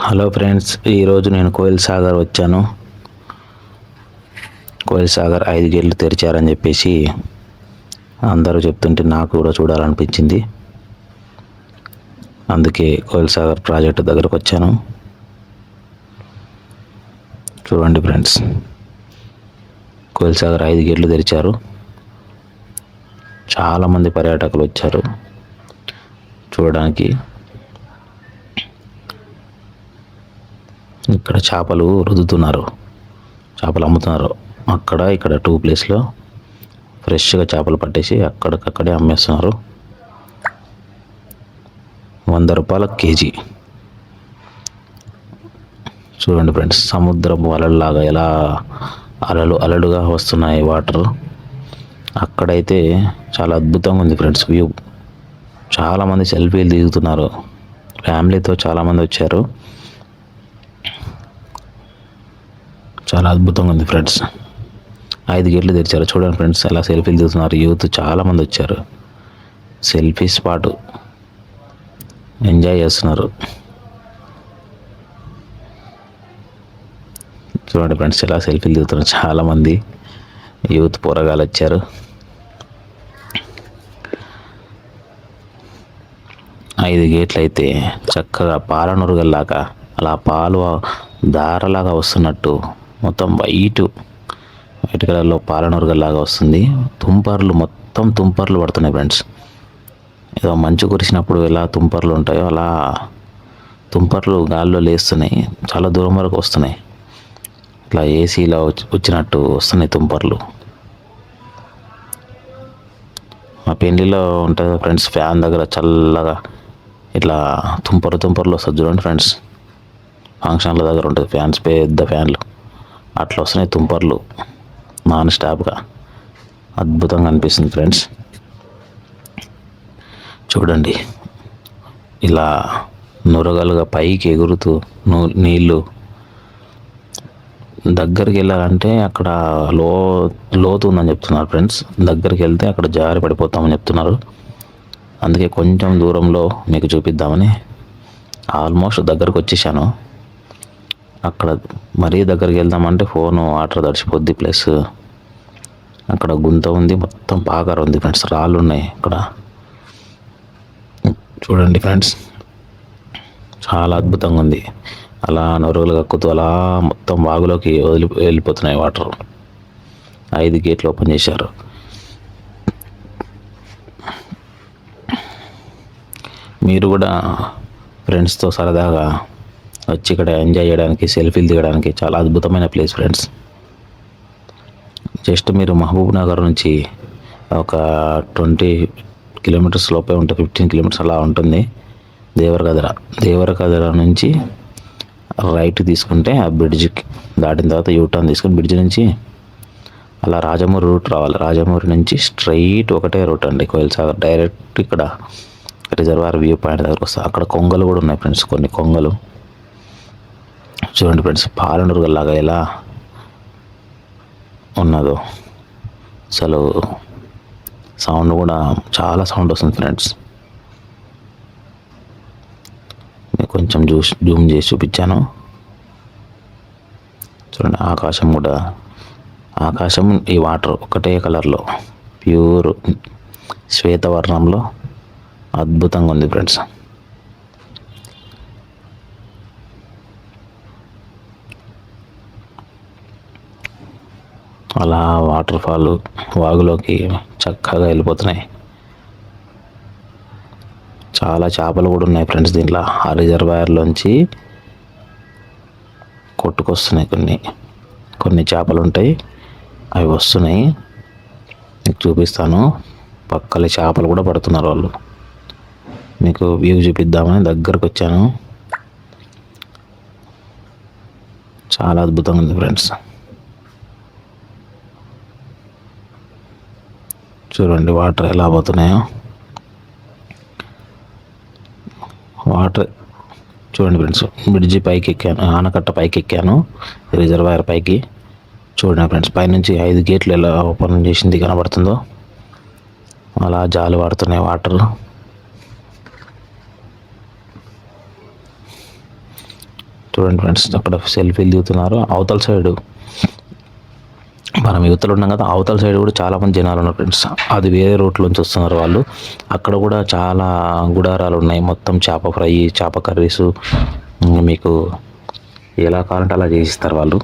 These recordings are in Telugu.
హలో ఫ్రెండ్స్ ఈరోజు నేను కోయిల్ సాగర్ వచ్చాను. కోయిల్ సాగర్ ఐదు గేట్లు తెరిచారని చెప్పేసి అందరూ చెప్తుంటే నాకు కూడా చూడాలనిపించింది. అందుకే కోయిల్ సాగర్ ప్రాజెక్టు దగ్గరకు వచ్చాను. చూడండి ఫ్రెండ్స్ కోయిల్ సాగర్ ఐదు గేట్లు తెరిచారు. చాలామంది పర్యాటకులు వచ్చారు. చూడడానికి ఇక్కడ చేపలు రుద్దుతున్నారు. చేపలు అమ్ముతున్నారు. అక్కడ ఇక్కడ టూ ప్లేస్లో ఫ్రెష్గా చేపలు పట్టేసి అక్కడికక్కడే అమ్మేస్తున్నారు. వంద రూపాయల కేజీ. చూడండి ఫ్రెండ్స్ సముద్రపు అలలాగా ఎలా అలలు అలలుగా వస్తున్నాయి వాటర్. అక్కడైతే చాలా అద్భుతంగా ఉంది ఫ్రెండ్స్ వ్యూ చాలామంది సెల్ఫీలు దిగుతున్నారు. ఫ్యామిలీతో చాలామంది వచ్చారు. చాలా అద్భుతంగా ఉంది ఫ్రెండ్స్. ఐదు గేట్లు తెరిచారు. చూడండి ఫ్రెండ్స్ అలా సెల్ఫీలు దిగుతున్నారు. యూత్ చాలామంది వచ్చారు. Selfie spot. ఎంజాయ్ చేస్తున్నారు. చూడండి ఫ్రెండ్స్ ఇలా సెల్ఫీలు దిగుతున్నారు. చాలామంది యూత్ పోరగాలు వచ్చారు. ఐదు గేట్లు అయితే చక్కగా పాలనురుగల్లాగా అలా పాలు దారలాగా వస్తున్నట్టు మొత్తం వైట్ వైట్ కలర్లో పాలనురుగల్లాగా వస్తుంది. తుంపర్లు మొత్తం తుంపర్లు పడుతున్నాయి ఫ్రెండ్స్. ఏదో మంచు కురిసినప్పుడు ఎలా తుంపర్లు ఉంటాయో అలా తుంపర్లు గాల్లో లేస్తున్నాయి. చాలా దూరం వరకు వస్తున్నాయి. ఇట్లా ఏసీలో వచ్చినట్టు వస్తున్నాయి తుంపర్లు. మా పెళ్ళిలో ఉంటుంది ఫ్రెండ్స్ ఫ్యాన్ దగ్గర చల్లగా ఇట్లా తుంపరు తుంపర్లు వస్తుంది చూడండి ఫ్రెండ్స్. ఫంక్షన్ల దగ్గర ఉంటుంది ఫ్యాన్స్ పెద్ద ఫ్యాన్లు. అట్లా వస్తున్నాయి తుంపర్లు. నాన్ స్టాప్గా. అద్భుతంగా అనిపిస్తుంది ఫ్రెండ్స్. చూడండి. ఇలా నురగలుగా పైకి ఎగురుతూ నూ నీళ్ళు దగ్గరికి వెళ్ళాలంటే అక్కడ లో లోతు ఉందని చెప్తున్నారు ఫ్రెండ్స్. దగ్గరికి వెళ్తే అక్కడ జారి పడిపోతామని చెప్తున్నారు. అందుకే కొంచెం దూరంలో మీకు చూపిద్దామని ఆల్మోస్ట్ దగ్గరకు వచ్చేసాను అక్కడ మరీ దగ్గరికి వెళ్దామంటే ఫోను వాటర్ తడిచిపోద్ది ప్లస్ అక్కడ గుంత ఉంది మొత్తం పాకారు ఉంది ఫ్రెండ్స్ రాళ్ళు ఉన్నాయి అక్కడ చూడండి ఫ్రెండ్స్ చాలా అద్భుతంగా ఉంది. అలా నొరుగులు కక్కుతూ అలా మొత్తం వాగులోకి వదిలి వెళ్ళిపోతున్నాయి వాటర్. ఐదు గేట్లు ఓపెన్ చేశారు. మీరు కూడా ఫ్రెండ్స్తో సరదాగా వచ్చి ఇక్కడ ఎంజాయ్ చేయడానికి సెల్ఫీలు దిగడానికి చాలా అద్భుతమైన ప్లేస్ ఫ్రెండ్స్ జస్ట్ మీరు మహబూబ్ నగర్ నుంచి ఒక ట్వంటీ కిలోమీటర్స్ లోపే ఉంటుంది ఫిఫ్టీన్ కిలోమీటర్స్ అలా ఉంటుంది దేవరకదర. దేవరకదర నుంచి రైట్ తీసుకుంటే ఆ బ్రిడ్జ్కి దాటిన తర్వాత యూటర్న్ తీసుకుని బ్రిడ్జ్ నుంచి అలా రాజమూరి రూట్ రావాలి. రాజమూరి నుంచి స్ట్రైట్ ఒకటే రూట్ అండి కోయిల్ సాగర్ డైరెక్ట్ ఇక్కడ రిజర్వాయర్ వ్యూ పాయింట్ దగ్గరకు వస్తా. అక్కడ కొంగలు కూడా ఉన్నాయి ఫ్రెండ్స్ కొన్ని కొంగలు. చూడండి ఫ్రెండ్స్ పాలనురుగల్లాగా ఎలా ఉన్నదో. అసలు సౌండ్ కూడా చాలా సౌండ్ వస్తుంది ఫ్రెండ్స్. కొంచెం జూస్ జూమ్ చేసి చూపించాను. చూడండి ఆకాశం కూడా ఆకాశం ఈ వాటర్ ఒకటే కలర్లో ప్యూర్ శ్వేతవర్ణంలో అద్భుతంగా ఉంది ఫ్రెండ్స్. అలా వాటర్ ఫాల్ వాగులోకి చక్కగా వెళ్ళిపోతున్నాయి. చాలా చేపలు కూడా ఉన్నాయి ఫ్రెండ్స్ దీంట్లో. ఆ రిజర్వాయర్లోంచి కొట్టుకొస్తున్నాయి కొన్ని. కొన్ని చేపలు ఉంటాయి. అవి వస్తున్నాయి. మీకు చూపిస్తాను. పక్కల చేపలు కూడా పడుతున్నారు వాళ్ళు. మీకు వ్యూ చూపిద్దామని దగ్గరకు వచ్చాను. చాలా అద్భుతంగా ఉంది ఫ్రెండ్స్. చూడండి వాటర్ ఎలా పోతున్నాయో. వాటర్ చూడండి ఫ్రెండ్స్ బ్రిడ్జి పైకి ఎక్కాను ఆనకట్ట పైకి ఎక్కాను రిజర్వాయర్ పైకి. చూడండి ఫ్రెండ్స్ పైనుంచి ఐదు గేట్లు ఎలా ఓపెన్ చేసింది కనబడుతుందో. అలా జాలి వాడుతున్నాయి వాటర్. చూడండి ఫ్రెండ్స్ అక్కడ సెల్ఫీలు దిగుతున్నారు. అవతల సైడు మనం యువతలు ఉన్నాం కదా అవతల సైడ్ కూడా చాలామంది జనాలు ఉన్నారు ఫ్రెండ్స్ అది వేరే రూట్ నుంచి వస్తున్నారు వాళ్ళు. అక్కడ కూడా చాలా గుడారాలు ఉన్నాయి. మొత్తం చేప ఫ్రై చేప కర్రీస్ మీకు ఎలా కావాలంటే అలా చేసిస్తారు వాళ్ళు.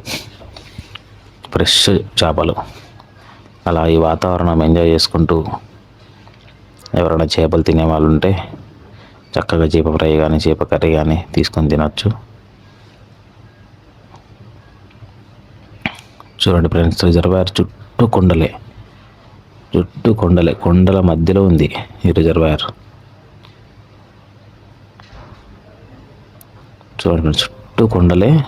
ఫ్రెష్ చేపలు. అలా ఈ వాతావరణం ఎంజాయ్ చేసుకుంటూ ఎవరైనా చేపలు తినే వాళ్ళు ఉంటే చక్కగా చేప ఫ్రై కానీ చేప కర్రీ కానీ తీసుకొని తినచ్చు. చూడండి ఫ్రెండ్స్ రిజర్వాయర్ చుట్టూ కొండలే. చుట్టూ కొండలే. కొండల మధ్యలో ఉంది ఈ రిజర్వాయర్. చూడండి చుట్టూ కొండలే.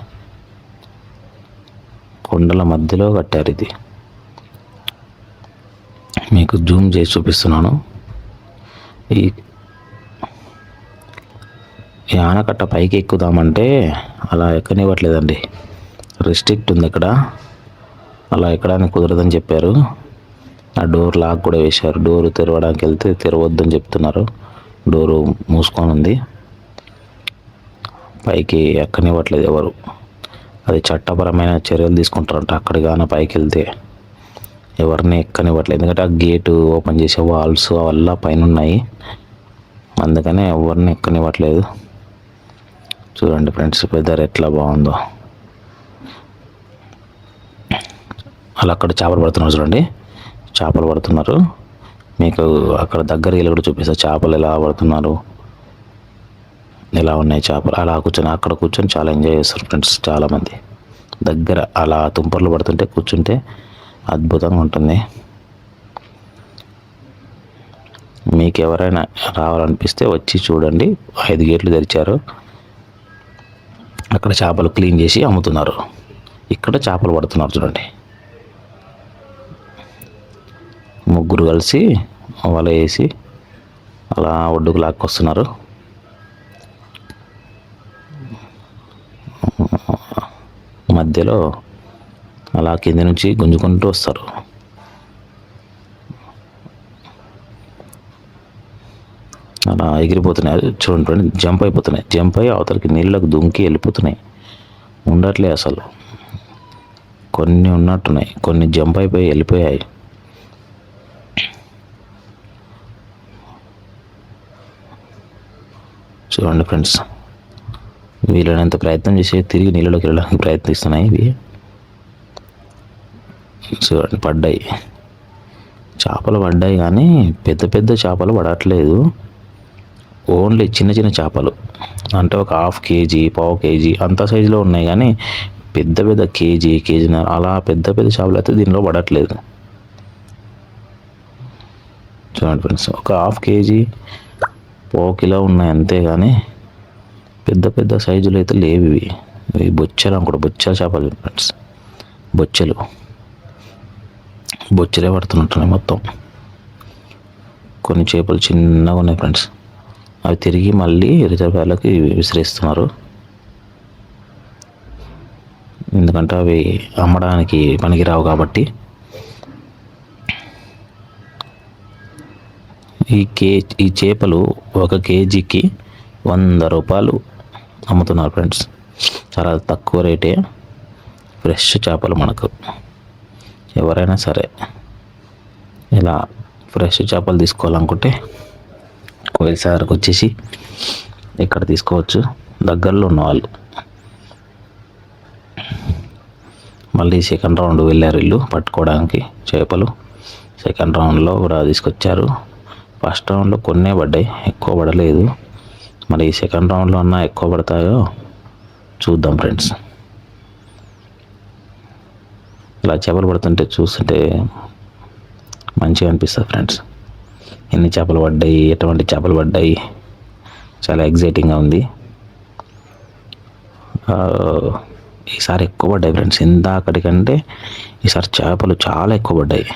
కొండల మధ్యలో కట్టారు ఇది. మీకు జూమ్ చేసి చూపిస్తున్నాను. ఈ ఈ ఆనకట్ట పైకి ఎక్కుదామంటే అలా ఎక్కనివ్వట్లేదండి. రిస్ట్రిక్ట్ ఉంది ఇక్కడ. అలా ఎక్కడానికి కుదరదని చెప్పారు. ఆ డోర్ లాక్ కూడా వేశారు. డోరు తెరవడానికి వెళ్తే తెరవద్దని చెప్తున్నారు. డోరు మూసుకొని ఉంది. పైకి ఎక్కనివ్వట్లేదు ఎవరు. అది చట్టపరమైన చర్యలు తీసుకుంటారంట. అక్కడికి కానీ పైకి వెళ్తే ఎవరిని ఎక్కనివ్వట్లేదు. ఎందుకంటే ఆ గేటు ఓపెన్ చేసే వాల్స్ అవల్ల పైన ఉన్నాయి అందుకనే ఎవరిని ఎక్కనివ్వట్లేదు. చూడండి ఫ్రెండ్స్ వెదర్ ఎట్లా బాగుందో. అలా అక్కడ చేపలు పడుతున్నారు చూడండి. చేపలు పడుతున్నారు. మీకు అక్కడ దగ్గర వెళ్ళి కూడా చూపిస్తారు చేపలు ఎలా పడుతున్నారు? ఎలా ఉన్నాయి చేపలు? అలా కూర్చొని అక్కడ కూర్చొని చాలా ఎంజాయ్ చేస్తారు ఫ్రెండ్స్ చాలామంది. దగ్గర అలా తుంపర్లు పడుతుంటే కూర్చుంటే అద్భుతంగా ఉంటుంది. మీకు ఎవరైనా రావాలనిపిస్తే వచ్చి చూడండి. ఐదు గేట్లు తెరిచారు. అక్కడ చేపలు క్లీన్ చేసి అమ్ముతున్నారు. ఇక్కడ చేపలు పడుతున్నారు చూడండి. ముగ్గురు కలిసి వల వేసి అలా ఒడ్డుకు లాక్కొస్తున్నారు. మధ్యలో అలా కింద నుంచి గుంజుకుంటూ వస్తారు. అలా ఎగిరిపోతున్నాయి. చూడండి జంప్ అయిపోతున్నాయి. జంప్ అయ్యి అవతలకి నీళ్ళకు దుంకి వెళ్ళిపోతున్నాయి. ఉండట్లే అసలు. కొన్ని ఉన్నట్టున్నాయి. కొన్ని జంప్ అయిపోయి వెళ్ళిపోయాయి. చూడండి ఫ్రెండ్స్. వీలైనంత ప్రయత్నం చేసి తిరిగి నీళ్ళలోకి వెళ్ళడానికి ప్రయత్నిస్తున్నాయి ఇవి. చూడండి పడ్డాయి. చేపలు పడ్డాయి కానీ పెద్ద పెద్ద చేపలు పడట్లేదు. ఓన్లీ చిన్న చిన్న చేపలు. అంటే ఒక హాఫ్ కేజీ పావు కేజీ అంత సైజులో ఉన్నాయి కానీ పెద్ద పెద్ద కేజీ కేజీ అలా పెద్ద పెద్ద చేపలు అయితే దీనిలో పడట్లేదు. చూడండి ఫ్రెండ్స్ ఒక హాఫ్ కేజీ పోకిలా ఉన్నాయి అంతే కానీ పెద్ద పెద్ద సైజులు అయితే లేవు ఇవి. ఇవి బొచ్చలు అనుకోండి బొచ్చల చేపలు ఫ్రెండ్స్ బొచ్చలు. బొచ్చలే పడుతున్నట్టున్నాయి మొత్తం. కొన్ని చేపలు చిన్నగా ఉన్నాయి ఫ్రెండ్స్ అవి తిరిగి మళ్ళీ రిజర్వాయర్లకి విసిరేస్తున్నారు. ఎందుకంటే అవి అమ్మడానికి పనికిరావు కాబట్టి ఈ కే ఈ చేపలు ఒక కేజీకి వంద రూపాయలు అమ్ముతున్నారు ఫ్రెండ్స్. చాలా తక్కువ రేటే ఫ్రెష్ చేపలు మనకు. ఎవరైనా సరే ఇలా ఫ్రెష్ చేపలు తీసుకోవాలనుకుంటే కోయిల్సాగర్కి వచ్చేసి ఇక్కడ తీసుకోవచ్చు. దగ్గరలో ఉన్నవాళ్ళు మళ్ళీ సెకండ్ రౌండ్ వెళ్ళారు ఇల్లు పట్టుకోవడానికి చేపలు. సెకండ్ రౌండ్లో కూడా తీసుకొచ్చారు. ఫస్ట్ రౌండ్లో కొన్నే పడ్డాయి ఎక్కువ పడలేదు. మరి ఈ సెకండ్ రౌండ్లో అన్నా ఎక్కువ పడతాయో చూద్దాం ఫ్రెండ్స్. ఇలా చేపలు పడుతుంటే చూస్తుంటే మంచిగా అనిపిస్తుంది ఫ్రెండ్స్. ఎన్ని చేపలు పడ్డాయి ఎటువంటి చేపలు పడ్డాయి చాలా ఎగ్జైటింగ్గా ఉంది. ఈసారి ఎక్కువ పడ్డాయి ఫ్రెండ్స్. ఇందాకటికంటే ఈసారి చేపలు చాలా ఎక్కువ పడ్డాయి.